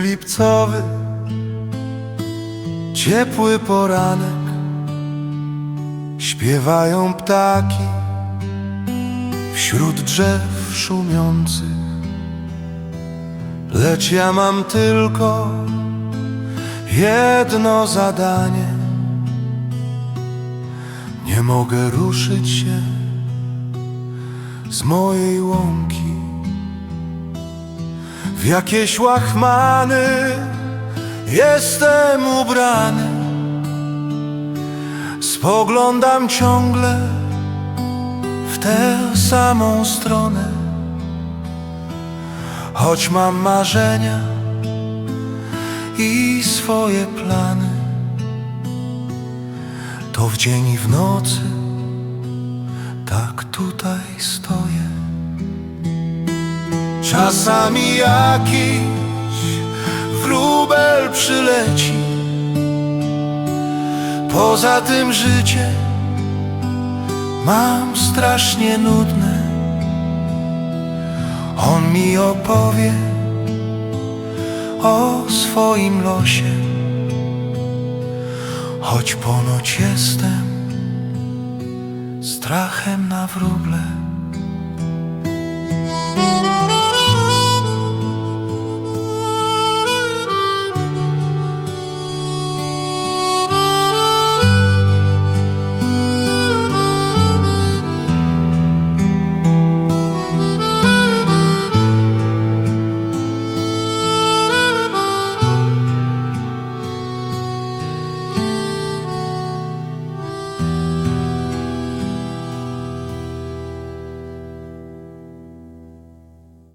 lipcowy, ciepły poranek, śpiewają ptaki wśród drzew szumiących. Lecz ja mam tylko jedno zadanie. Nie mogę ruszyć się z mojej łąki w jakieś łachmany jestem ubrany. Spoglądam ciągle w tę samą stronę, choć mam marzenia i swoje plany. To w dzień i w nocy tak tutaj stoję. Czasami jakiś wróbel przyleci. Poza tym życie mam strasznie nudne. On mi opowie o swoim losie. Choć ponoć jestem strachem na wróble